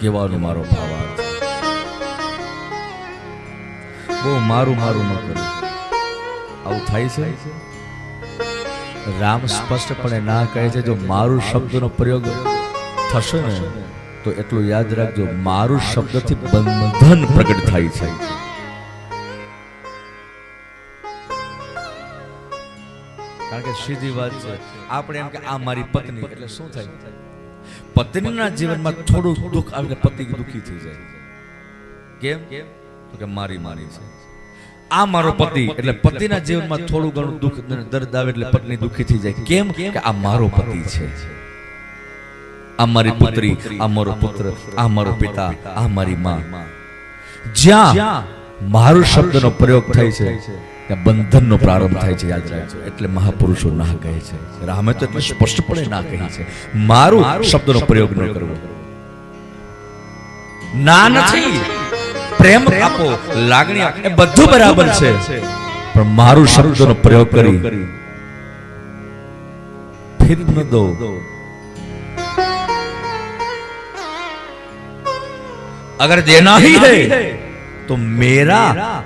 કહેવાનો મારો ભાવાર્થ બહુ મારું મારું ન કરું. આવું થાય છે? રામ સ્પષ્ટપણે ના કહે છે, જો મારું શબ્દનો પ્રયોગ થશે ને, તો એટલું યાદ રાખજો, મારું શબ્દથી બંધન પ્રગટ થાય છે. કારણ કે સીધી વાત છે, આપણે એમ કે આ મારી પત્ની, એટલે શું થાય? પત્નીના જીવનમાં થોડું દુઃખ આવે એટલે પતિ દુઃખી થઈ જાય. કેમ? તો કે મારી મારી છે. આ મારો પતિ એટલે પતિના જીવનમાં થોડું ઘણું દુઃખ દર્દ આવે એટલે પત્ની દુઃખી થઈ જાય. કેમ? કે આ મારો પતિ છે. આ મારી પુત્રી આ મારો પુત્ર આ મારો પિતા આ મારી માં. જ્યાં મારું શબ્દનો પ્રયોગ થાય છે. ત્યાં બંધનનો પ્રારંભ થાય છે યાદ રાખજો. એટલે મહાપુરુષો ના કહે છે. રામે તો એટલે સ્પષ્ટપણે ના કહી છે. મારું શબ્દનો પ્રયોગ ન કરવો. ના નથી. પ્રેમ આપો, લાગણી એ બધું બરાબર છે. પણ મારું શબ્દનો પ્રયોગ કરી. ફેર ન દો. અગર દેના હી, તો મેરા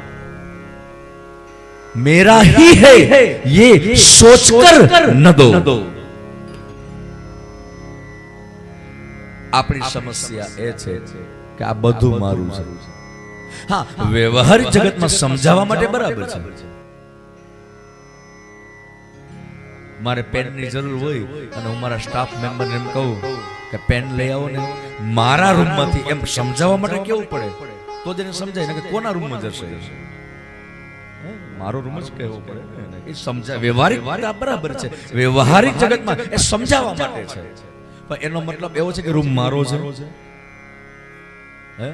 मेरा ही है ये सोचकर न दो આપણી સમસ્યા એ છે કે આ બધું મારું છે હા વ્યવહારિક જગતમાં સમજાવવા માટે બરાબર છે મારે પેનની જરૂર હોય અને હું મારા સ્ટાફ મેમ્બરને એમ કહું કે પેન લઈ આવો ને મારા રૂમમાંથી એમ સમજાવવા માટે કેવું પડે તો જ એને સમજાય ને કે કોના રૂમમાં જશે હે? મારો રૂમ જ કહેવો પડે ને. એ સમજા વ્યવહારિક બરાબર છે. વ્યવહારિક જગતમાં એ સમજાવવા માટે છે. પણ એનો મતલબ એવો છે કે રૂમ મારો છે. હે?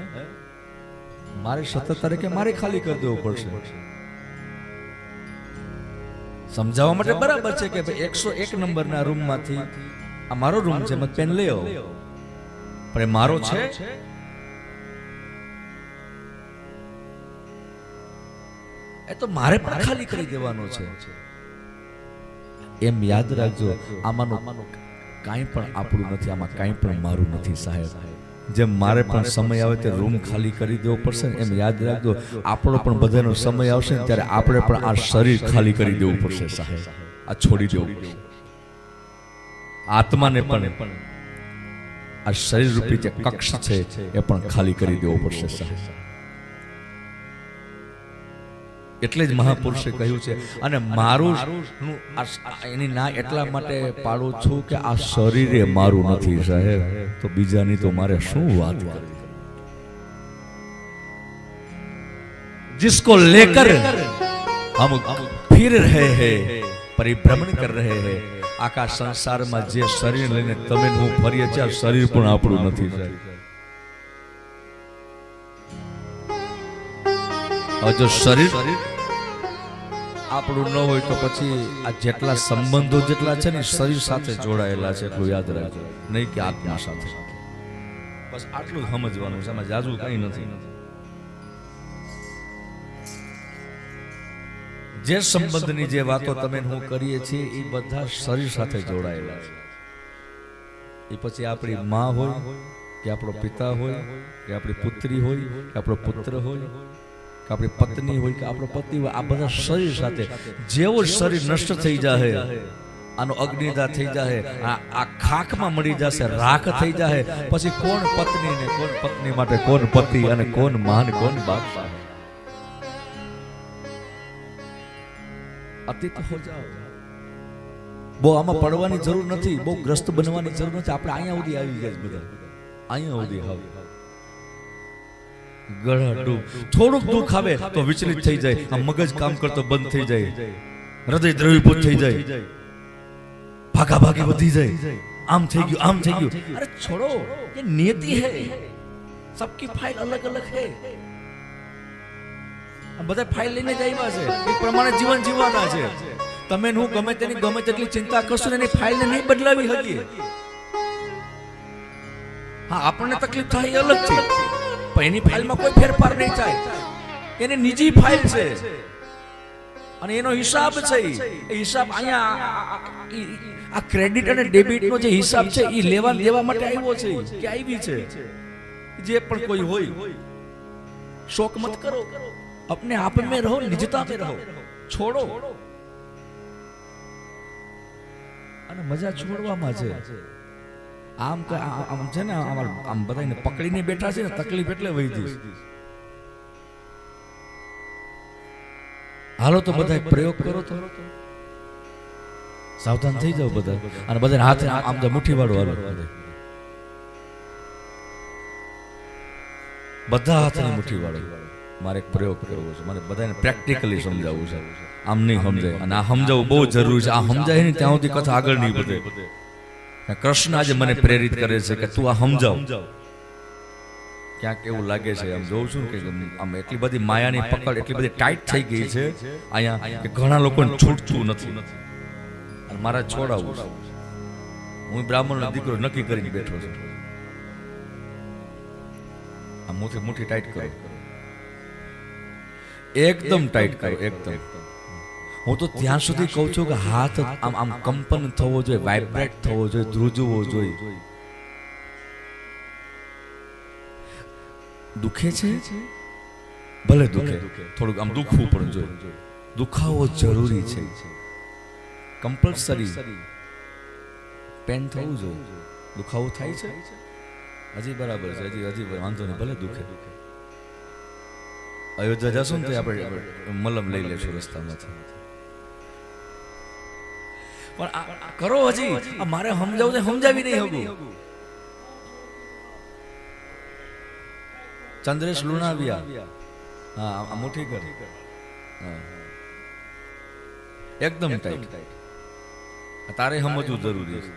મારે સતત તારીખે મારે ખાલી કરી દેવો પડશે. સમજાવવા માટે બરાબર છે કે ભાઈ એકસો એક નંબરના રૂમમાંથી આ મારો રૂમ છે મત પેન લઈ આવો. પણ એ મારો છે? એ તો મારે પણ ખાલી કરી દેવાનો છે. એમ યાદ રાખજો આમાંનું કાંઈ પણ આપણું નથી આમાં કાંઈ પણ મારું નથી સાહેબ. જેમ મારે પણ સમય આવે તે રૂમ ખાલી કરી દેવો પડશે એમ યાદ રાખજો. આપણો પણ બધાનો સમય આવશે ને ત્યારે આપણે પણ આ શરીર ખાલી કરી દેવું પડશે સાહેબ. આ છોડી દેવું પડશે. આત્માને પણ આ શરીર રૂપી જે કક્ષ છે એ પણ ખાલી કરી દેવો પડશે સાહેબ. એટલે જ મહાપુરુષે કહ્યું છે અને મારું હું આ- એની ના એટલા માટે પાડું છું કે આ શરીરે મારું નથી સાહેબ તો બીજાની તો મારે શું વાત કરવી जिसको लेकर हम फिर रहे हैं પરિભ્રમણ કર રહે हैं આખા સંસારમાં જે શરીર લઈને તમે ને હું ફરીએ છીએ આ શરીર પણ આપણું નથી સાહેબ જો શરીર આપણું ન હોય તો પછી આ જેટલા સંબંધો જેટલા છે ને, શરીર સાથે જોડાયેલા છે, એટલું યાદ રાખજો. નહીં કે આત્મા સાથે. બસ આટલું સમજવાનું છે, એમાં જાજુ કઈ નથી. જે સંબંધની જે વાતો તમે હું કરીએ છીએ, એ બધા શરીર સાથે જોડાયેલા છે. એ પછી આપણી માં હોય, કે આપણો પિતા હોય, કે આપણી પુત્રી હોય, કે આપણો પુત્ર હોય કે આપણી પત્ની હોય કે આપણો પતિ હોય, આ બધા શરીર સાથે જેવો શરીર નષ્ટ થઈ જાય આનો અગ્નિદા થઈ જાય આ ખાકમાં મળી જશે, રાખ થઈ જાય પછી કોણ પત્ની ને કોણ પત્ની માટે કોણ પતિ અને કોણ માન કોણ બાપ? અતીત હો જાઓ. બહુ આમાં પડવાની જરૂર નથી, બહુ ગ્રસ્ત બનવાની જરૂર નથી. આપણે અહીંયા સુધી આવી ગયા બધા. અહીંયા સુધી હવે. ગળાડું. થોડુંક દુઃખ આવે તો વિચલિત થઈ જાય. આ મગજ કામ કરતો બંધ થઈ જાય. હૃદય દ્રવીભૂત થઈ જાય. ભાગા ભાગી વધી જાય. આમ થઈ ગયું આમ થઈ ગયું. અરે છોડો એ નિયતિ હે. સબકી ફાઇલ અલગ અલગ હે. બધા ફાઇલ લઈને જ છે. એ પ્રમાણે જીવન જીવવાના છે. તમે હું ગમે તેની ગમે તેટલી ચિંતા કરશો ને એની ફાઇલને નહીં બદલાવી શકીએ. હા આપણને તકલીફ થાય અલગ છે. એની ફાઇલમાં કોઈ ફેરફાર નહીં થાય. એની નિજી ફાઇલ છે. અને એનો હિસાબ છે એ હિસાબ અહીંયા આ ક્રેડિટ અને ડેબિટનો જે હિસાબ છે એ લેવા લેવા માટે આવ્યો છે. કે આવી છે? જે પણ કોઈ હોય, શોક મત કરો. અપને આપ મે રહો, નિજતા મે રહો. છોડો. અને મજા છોડવામાં છે. આમ ક- આમ છે ને અમાર આમ બધાને પકડીને બેઠા છે ને તકલીફ એટલે વહી જઈશ. હાલો તો બધા પ્રયોગ કરો તો. સાવધાન થઈ જાઓ બધા અને બધા હાથે આમ તો મુઠ્ઠી વાળો હાલો. બધા. બધા હાથની મુઠ્ઠી વાળો મારે એક પ્રયોગ કરવો છે. મને બધાને પ્રેક્ટિકલી સમજાવવું છે. આમ નહીં સમજાય. અને આ સમજાવવું બહુ જરૂરી છે. આ સમજાય ને ત્યાં સુધી કથા આગળ નહીં વધે. કૃષ્ણ આજે મને પ્રેરિત કરે છે કે તું આ સમજાવ. ક્યાંક એવું લાગે છે આમ જોઉં છું કે આમ એટલી બધી માયાની પકડ એટલી બધી ટાઈટ થઈ ગઈ છે અહીંયા કે ઘણા લોકોને છૂટતું નથી. અને મારા છોડાવું છે. હું બ્રાહ્મણનો દીકરો નક્કી કરીને બેઠો છું. આ મુઠ્ઠી મોટી ટાઈટ કરો. એકદમ ટાઈટ કરો એકદમ હું તો ત્યાં સુધી કહું છું કે હાથ આમ આમ કંપન થવો જોઈએ વાઇબ્રેટ થવો જોઈએ ધ્રુજવો જોઈએ. દુખે છે? ભલે દુખે થોડુંક આમ દુખવું પણ જોઈએ. દુખાવો જરૂરી છે. કમ્પલસરી પેન થવું જોઈએ. દુખાવો થાય છે? હજી બરાબર છે હજી હજી વાંધો નહીં ભલે દુખે. અયોધ્યા જશું ને તો આપણે આપણે મલમ લઈ લેશું રસ્તામાંથી. પણ કરો હજી. મારે સમજાવું સમજાવી નહીં હગું. ચંદ્રેશ લુણાવ્યા. હા આ મુઠ્ઠી કર એકદમ ટાઈટ તારે સમજવું જરૂરી છે.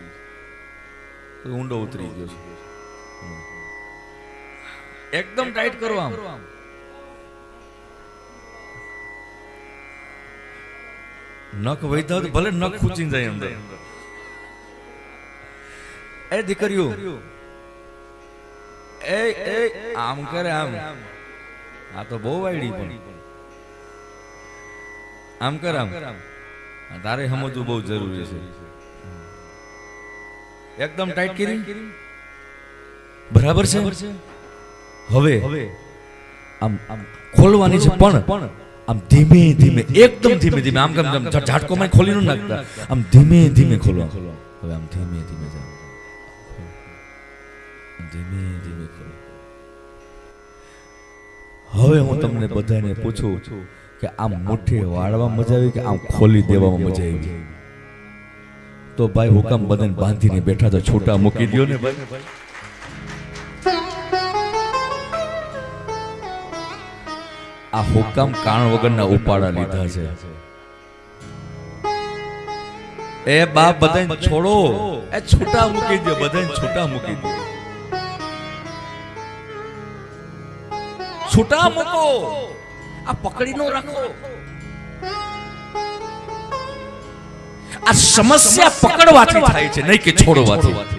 ઊંડો ઉતરી ગયો છે. એકદમ ટાઈટ કરો આમ. નખ વૈધા ભલે નખ ખૂચી જાય અંદર. એ દીકરીઓ એ એ આમ કરે આમ. આ તો બહુ વાયડી પણ. આમ કર આમ. તારે સમજવું બહુ જરૂરી છે. એકદમ ટાઈટ કરી. બરાબર છે? હવે આમ આમ ખોલવાની છે પણ. આમ ધીમે ધીમે, એકદમ ધીમે ધીમે, આમ કેમ ઝાટકો માં ખોલી ન નાખતા, આમ ધીમે ધીમે ખોલવા હવે આમ ધીમે ધીમે જાઓ. ધીમે ધીમે ખોલો. હવે હું તમને બધાને પૂછું કે આમ મુઠ્ઠી વાળવા મજા આવી કે આમ ખોલી દેવામાં મજા આવી? તો ભાઈ હુકમ બધાને બાંધીને બેઠા તો છૂટા મૂકી દો ને ભાઈ. આ હુકમ કાણ વગરના ઉપાડા લીધા છે. એ બાપ બધાને છોડો. એ છૂટા મૂકી દો બધાને છૂટા મૂકી દો છૂટા મૂકો. આ પકડી નો રાખો. આ સમસ્યા પકડવાથી થાય છે, નહીં કે છોડવાથી.